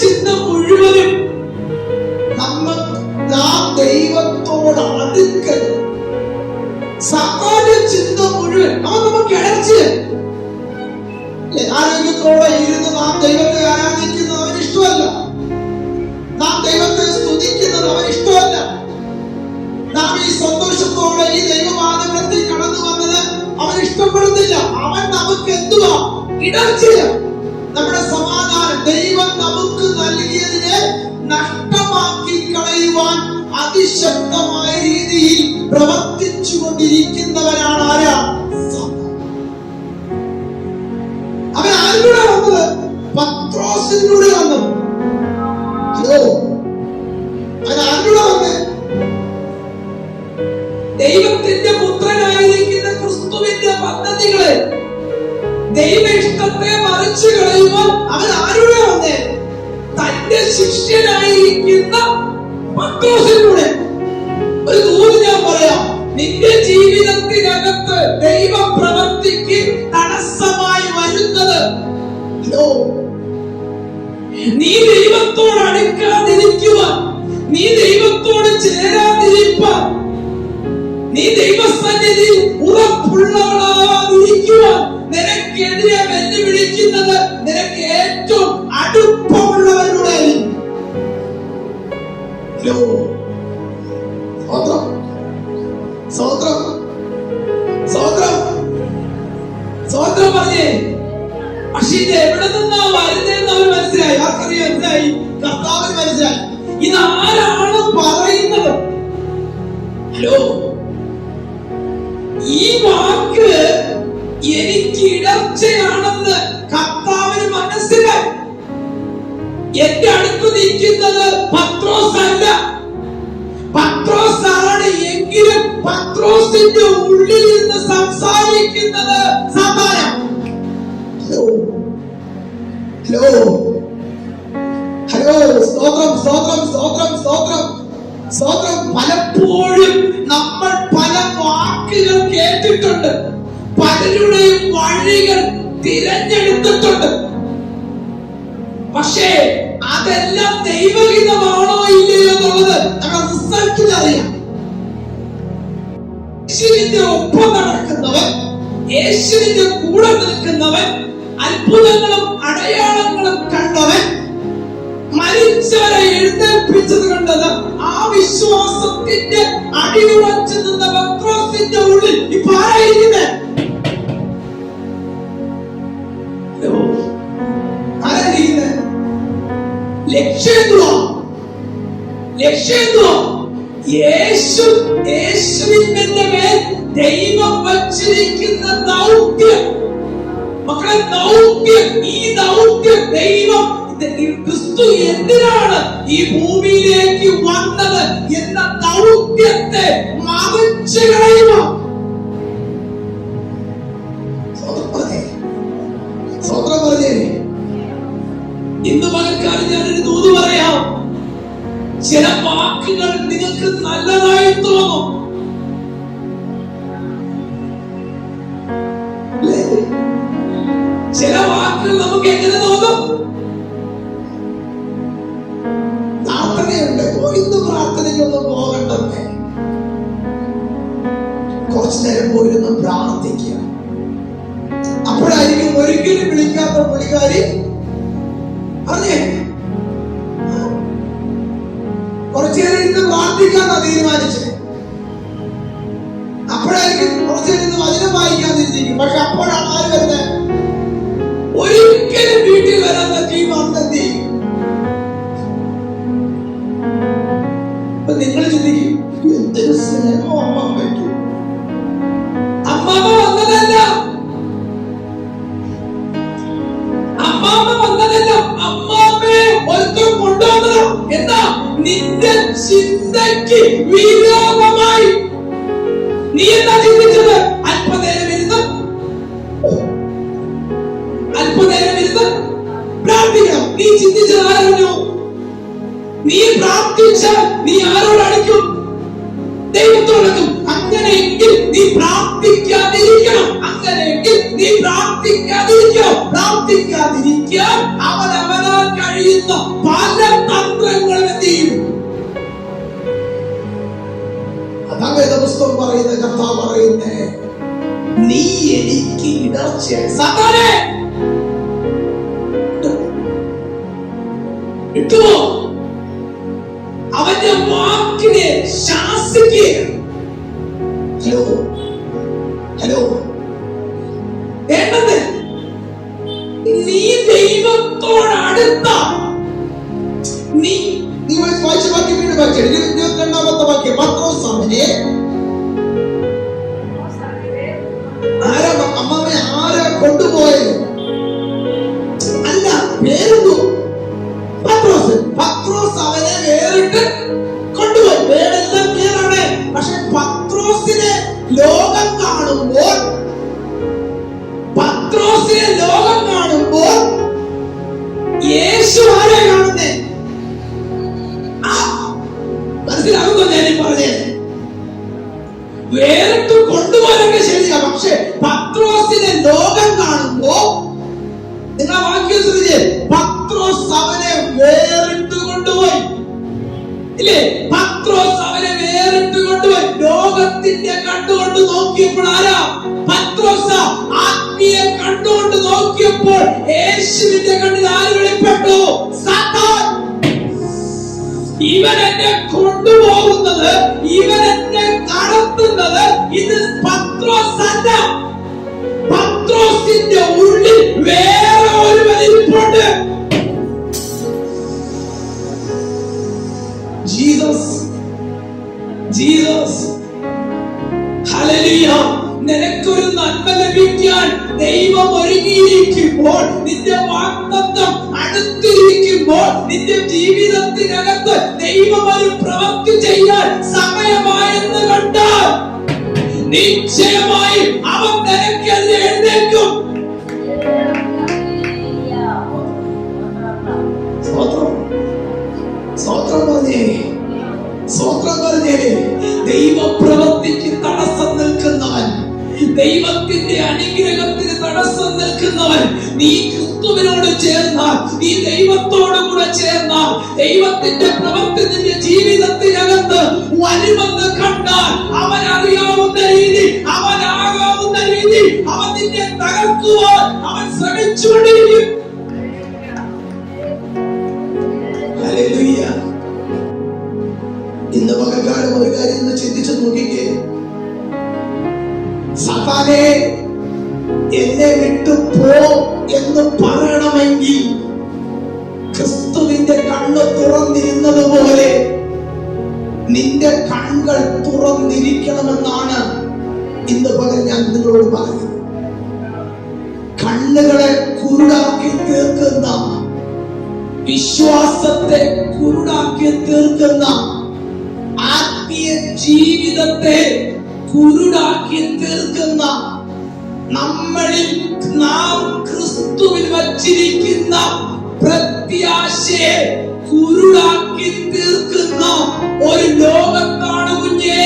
ചിന്ത മുഴുവനും നമ്മ നാം ദൈവത്തോട് അടുക്കൽ. സത്താന്റെ ചിന്ത മുഴുവൻ. അവൻ നമുക്ക് ഇടച്ച് ആരോഗ്യത്തോടെ ഇരുന്ന് നാം ദൈവത്തെ ആരാധിക്കുന്നത് അവന് ഇഷ്ടമല്ല. നാം ദൈവത്തെ സ്തുതിക്കുന്നത് അവന് ഇഷ്ടമല്ല. നാം ഈ സന്തോഷത്തോടെ ഈ ദൈവമാനവത്തിൽ കടന്നു വന്നത് അവൻ ഇഷ്ടപ്പെടുന്നില്ല. അവൻ നമുക്ക് എന്തുവാ? ഇടർച്ചയ മറിച്ചു കളയുവാൻ അവൻ ആരുടെ വന്നേ? തന്റെ ശിഷ്യനായിരിക്കുന്ന പത്രോസിലൂടെ ഒരു ദൂത് ഞാൻ പറയാം. നിന്റെ ജീവിതത്തിനകത്ത് ദൈവ പ്രവർത്തിക്ക് തടസ്സമായി വരുന്നത്. ഹലോ നീ ദൈവത്തോട് അടുക്കാതിരിക്കുക നീ ദൈവത്തോട് ചേരാതിരിപ്പാൻ നീ ദൈവസന്നിധി ഉറപ്പുള്ളവളാതിരിക്കുവാൻ നിനക്കെതിരെ വെല്ലുവിളിക്കുന്നത് നിനക്ക് ഏറ്റവും അടുപ്പമുള്ളവരുടെ ഹലോ. എനിക്ക് ഇടർച്ചയാണെന്ന് കർത്താവിന് മനസ്സിലായി. എന്റെ അടുത്ത് നിൽക്കുന്നത് പത്രോസ് അല്ല പത്രോസ് ആണ് എങ്കിലും പത്രോസിന്റെ ഉള്ളിൽ നിന്ന് സംസാരിക്കുന്നത് സമാനം ഹലോ. ഹലോ. ഹലോ. സ്തോത്രം സ്തോത്രം സ്തോത്രം സ്തോത്രം. സ്തോത്രം. പലപ്പോഴും നമ്മൾ പല വാക്കുകൾ കേട്ടിട്ടുണ്ട്. പലരുടെയും വഴികൾ തിരഞ്ഞെടുത്തിട്ടുണ്ട്. പക്ഷേ അതെല്ലാം ദൈവഹിതമാണോ ഇല്ലയോ എന്നുള്ളത് നമ്മൾ റിസൾട്ടിൽ അറിയാം. യേശുവിന്റെ ഒപ്പം നടക്കുന്നവൻ യേശുവിന്റെ കൂടെ നിൽക്കുന്നവൻ അത്ഭുതങ്ങളും അടയാളങ്ങളും കണ്ടവൻ മരിച്ചവരെ എഴുന്നേൽപ്പിച്ചത് കണ്ടത് ആ വിശ്വാസത്തിന്റെ അടിയുറച്ചു നിന്ന പത്രോസിന്റെ ഉള്ളിൽ. ഇപ്പൊ എന്തുവാ യേശു യേശുവിന്റെ മേൽ ദൈവം വച്ചിരിക്കുന്ന ദൗത്യം. മക്കളെ ദൗത്യം ഈ ദൗത്യം ദൈവം ക്രിസ്തു എന്തിനാണ് ഈ ഭൂമിയിലേക്ക് വന്നത് എന്ന ദൗത്യത്തെ മറിച്ചു കളയുക കുറച്ചു നേരം പോയിരുന്ന് പ്രാർത്ഥിക്കുക. അപ്പോഴായിരിക്കും ഒരിക്കലും വിളിക്കാത്ത പുള്ളിക്കാരി കുറച്ചു നേരം ഇന്ന് പ്രാർത്ഥിക്കാന്ന തീരുമാനിച്ചത് അപ്പോഴായിരിക്കും കുറച്ചു നേരം വചനം തിരിച്ചിരിക്കും പക്ഷെ അപ്പോഴാണ് ആര് വരുന്നത് ഒരിക്കലും വീട്ടിൽ വന്നെത്തി അപ്പൊ നിങ്ങൾ ചിന്തിക്കും എന്തൊരു സ്നേഹം അമ്മമ്മയ്ക്ക് നിന്റെ ചിന്തയ്ക്ക് വിരോധമായി. നീ എന്താ ചിന്തിച്ചത്? അല്പനേരം ഇരുന്ന്. അല്പനേരം ഇരുന്ന് പ്രാർത്ഥിക്കണം. നീ ചിന്തിച്ചത് ആരറിഞ്ഞു നീ പ്രാർത്ഥിച്ച നീ ആരോട് അടിക്കും ദൈവത്തോടക്കും അങ്ങനെയെങ്കിൽ നീ പ്രാർത്ഥിക്കാതിരിക്കണം. അങ്ങനെയെങ്കിൽ നീ പ്രാർത്ഥിക്കാതിരിക്കണം. പ്രാർത്ഥിക്കാതിരിക്കാൻ അവനവനാൽ കഴിയുന്ന. പറയുന്ന കർത്താവ് പറയുന്നേ നീ എനിക്ക് ഇടർച്ചയായി സാത്താനെ! കിട്ടുമോ കൊണ്ടുപോയി പേരാണ് പക്ഷെ പത്രോസിനെ ലോകം കാണുമ്പോൾ പത്രോസിനെ ലോകം കാണുമ്പോൾ യേശു ആരെ കാണുന്നേ? മനസ്സിലാകുന്നോ ഞാൻ ഈ ശരിയാ പക്ഷെ പത്രോസിനെ ലോകം കാണുമ്പോ നിങ്ങൾ വാക്യം ശ്രദ്ധിച്ചേ? പത്രോസ് അവനെ കൊണ്ടുപോയി ഇല്ലേ? പത്രോസ് അവനെ വേറിട്ട് കൊണ്ടുപോയി. ലോകത്തിന്റെ കണ്ടുകൊണ്ട് നോക്കിയപ്പോൾ ആരാ? പത്രോസ് ആത്മീയ കണ്ടുകൊണ്ട് നോക്കിയപ്പോൾ യേശുവിന്റെ കണ്ണിൽ ആര് വെളിപ്പെട്ടു? സാത്താൻ. ഇവൻ എന്നെ കൊണ്ടുപോകുന്നത് ഇവൻ എന്നെ നടത്തുന്നത് ഇത് പത്രോസ് അല്ല. പത്രോസിന്റെ ഉള്ളിൽ വേറെ ഒരുവൻ ജീസസ്. ജീസസ്. ഹല്ലേലൂയ. നിനക്കൊരു നന്മ ലഭിക്കാൻ ദൈവം ഒരുങ്ങിയിരിക്കുമ്പോൾ നിന്റെ വാഗ്ദത്തം അടുത്തിരിക്കുമ്പോൾ നിന്റെ ജീവിതത്തിനകത്ത് ദൈവം ഒരു പ്രവൃത്തി ചെയ്യാൻ സമയമായെന്ന് കണ്ടാൽ നിശ്ചയമായി അവൻ നിനക്കെതിരെ എഴുന്നേൽക്കും. ദൈവപ്രവൃത്തിക്ക് തടസ്സം നിൽക്കുന്നവൻ ദൈവത്തിന്റെ അനുഗ്രഹത്തിന് തടസ്സം നിൽക്കുന്നവൻ നീ ക്രിസ്തുവിനോട് ചേർന്നാൽ നീ ദൈവത്തോട് കൂടെ ചേർന്നാൽ ദൈവത്തിന്റെ പ്രവൃത്തി നിന്റെ ജീവിതത്തിനകത്ത് വരുമെന്ന് കണ്ടാൽ അവൻ അറിയാവുന്ന രീതി അവനാകാവുന്ന രീതി അവൻ നിന്നെ തകർക്കുവാൻ അവൻ ശ്രമിച്ചുകൊണ്ടിരിക്കും ഹല്ലേലൂയ. ചിന്തിച്ചു സത്താനെ എന്നെ വിട്ടു പോ എന്ന് പറയണമെങ്കിൽ ക്രിസ്തുവിന്റെ കണ്ണ് തുറന്നിരുന്നത് പോലെ നിന്റെ കണ്ണുകൾ തുറന്നിരിക്കണമെന്നാണ് ഇന്ന് പകൽ ഞാൻ നിങ്ങളോട് പറയുന്നത്. കണ്ണുകളെ കുരുടാക്കി തീർക്കുന്ന വിശ്വാസത്തെ കുരുടാക്കി തീർക്കുന്ന ആത്മീയ ജീവിതത്തെ കുരുടാക്കി തീർക്കുന്ന നമ്മളിൽ നാം ക്രിസ്തുവിൽ വച്ചിരിക്കുന്ന പ്രത്യാശയെ കുരുടാക്കി തീർക്കുന്ന ഒരു ലോകത്താണ് കുഞ്ഞെ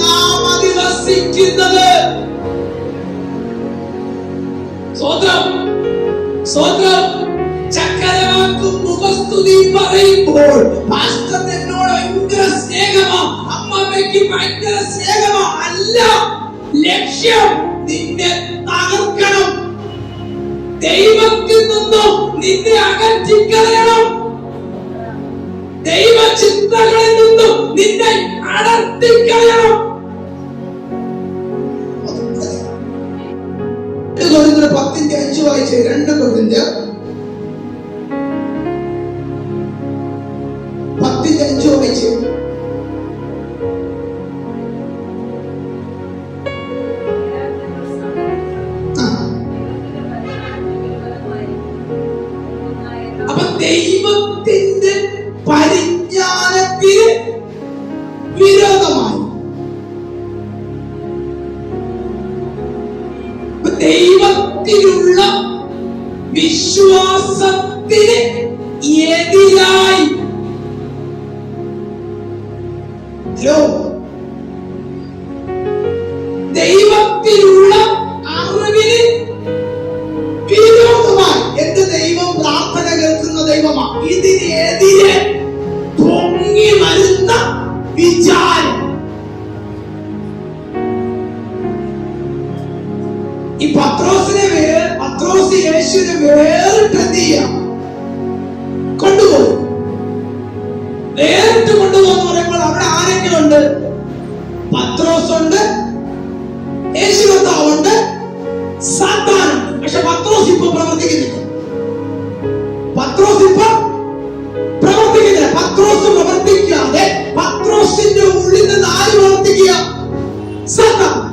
നാം അധിവസിക്കുന്നത്. സ്വതം സ്വതം ചക്കരവാക്കും മുഖസ്തുതി പറയുമ്പോൾ അമ്മമ്മയ്ക്ക് ഭയങ്കര സ്നേഹമാ? അല്ല. ലക്ഷ്യം നിന്നെ തകർക്കണം. ദൈവത്തിൽ നിന്നും നിന്നെ അകറ്റിക്കളയണം. ദൈവ ചിന്തകളിൽ നിന്നും നിന്നെ അടർത്തിക്കളയണം. പത്തിന്റെ അഞ്ച് വായിച്ച് രണ്ട് കൊരിന്ത്യർ പത്തിന്റെ അഞ്ച് വായിച്ച് ദൈവത്തിലുള്ള വിശ്വാസത്തിന് എതിരായി ഹലോ? ദൈവത്തിലുള്ള അറിവിന് വിരോധമായി. എന്റെ ദൈവം പ്രാർത്ഥന കേൾക്കുന്ന ദൈവമാണ് ഇതിനെതിരെ പൊങ്ങി വരുന്ന വിചാരം. ഈ പത്രോസിനെ പത്രോസ് യേശുവിനെ വേറിട്ട് എന്ത് ചെയ്യാം. കൊണ്ടുപോകും. നേരിട്ട് കൊണ്ടുപോകുന്ന പറയുമ്പോൾ അവിടെ ആരൊക്കെ ഉണ്ട് പത്രോസ് ഉണ്ട് യേശു കർത്താവുണ്ട് സാത്താനുണ്ട്. പക്ഷെ പത്രോസ് ഇപ്പൊ പ്രവർത്തിക്കുന്നില്ല. പത്രോസ് ഇപ്പൊ പ്രവർത്തിക്കുന്നില്ല. പത്രോസ് പ്രവർത്തിക്കാതെ പത്രോസിന്റെ ഉള്ളിൽ നിന്ന് ആര് പ്രവർത്തിക്കുക? സാത്താൻ.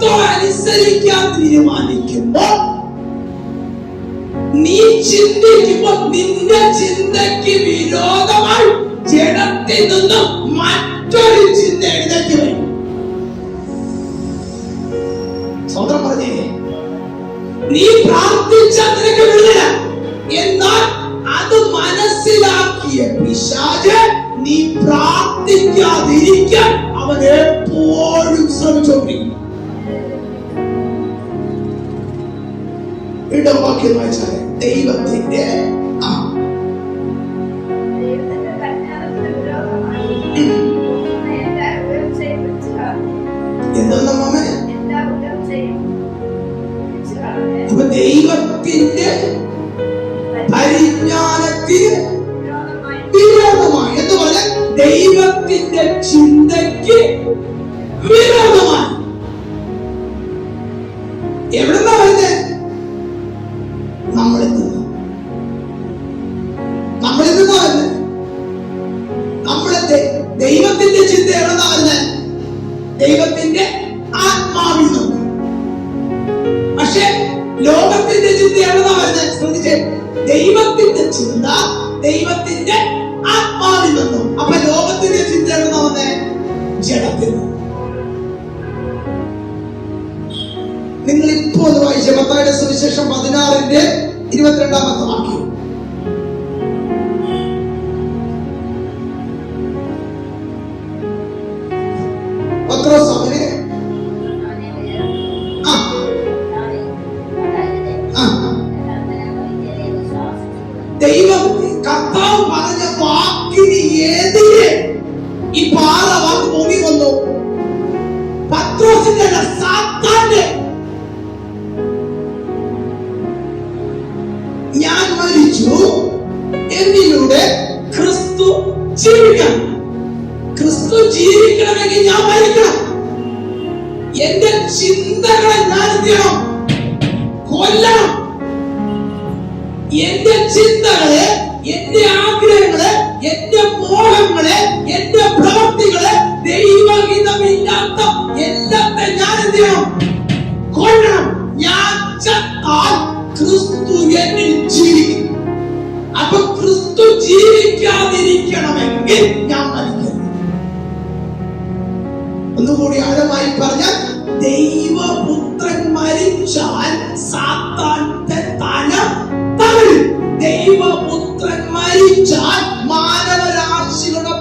ദൈവത്തോട് അനുസരിക്കാൻ തീരുമാനിക്കുമ്പോ നീ ചിന്തിക്കുമ്പോൾ നിന്റെ ചിന്തയ്ക്ക് വിരോധമായി ജഡത്തിൽ നിന്നും മറ്റൊരു ചിന്ത എഴുതേക്ക് വരും. സ്വന്തം പറഞ്ഞേ. നീ പ്രാർത്ഥിച്ച നിനക്ക് വിടുതല എന്നാൽ അത് മനസ്സിലാക്കിയ പിശാജ് നീ പ്രാർത്ഥിക്കാതിരിക്കാൻ അവൻ ഇടവാക്യം വായിച്ചാൽ ദൈവത്തിന്റെ ആ എന്തെന്ന മാമേ അപ്പൊ ദൈവത്തിന്റെ പരിജ്ഞാനത്തിന് വിരോധമായി. എന്ന് പറഞ്ഞാൽ ദൈവത്തിന്റെ ചിന്തയ്ക്ക് വിരോധമായി. എവിടെന്നാ ഇപ്പോൾ വായിച്ച മത്തായുടെ സുവിശേഷം പതിനാറിന്റെ ഇരുപത്തിരണ്ടാമത്തെ വാക്യം എന്റെ മോഹങ്ങളെ എന്റെ പ്രവൃത്തികളെ ദൈവഹിതമില്ലാത്ത എല്ലാത്തെ ഞാൻ എന്ത് ചെയ്യണം കൊല്ലണം. ഞാൻ ചത്താൽ ക്രിസ്തു എന്നിൽ ജീവിക്കും. അപ്പൊ ക്രിസ്തു ജീവിക്കാതിരിക്കണമെങ്കിൽ ഞാൻ മരിക്കണം ഒന്നുകൂടി ആഴമായി പറഞ്ഞാൽ ദൈവപുത്രൻ മരിച്ചാൽ സാത്താന്റെ തല ദൈവപുത്രൻ മരിച്ചാൽ മാനവരാശികളുടെ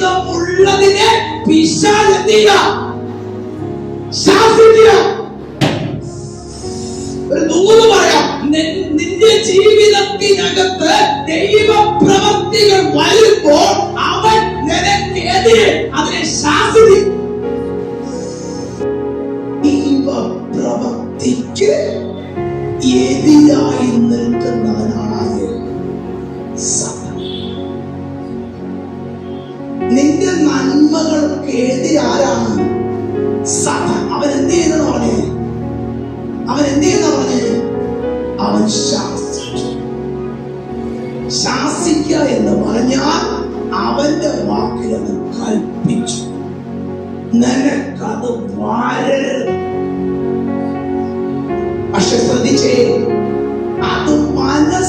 ദൈവഹിതമുള്ളതിനെ ഉള്ളതിനെ ചെയ്യാം ശാസിക്കുക. ഒരു നൂറ് പറയാം നിന്റെ ജീവിതത്തിനകത്ത് ദൈവ പ്രവർത്തികൾ വരുമ്പോൾ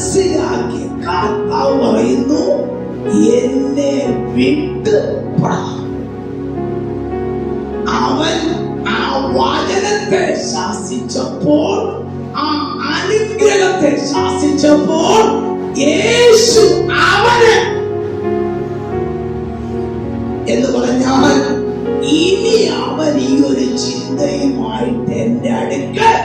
മനസ്സിലാക്കി കർത്താവ് പറയുന്നു എന്നെ വിട്ട് പോടാ." അവൻ ആ വചനത്തെ ശാസിച്ചപ്പോൾ ആ അനുഗ്രഹത്തെ ശാസിച്ചപ്പോൾ യേശു അവന് എന്ന് പറഞ്ഞാൽ ഇനി അവൻ ഈ ഒരു ചിന്തയുമായിട്ട് എന്റെ അടുക്കൽ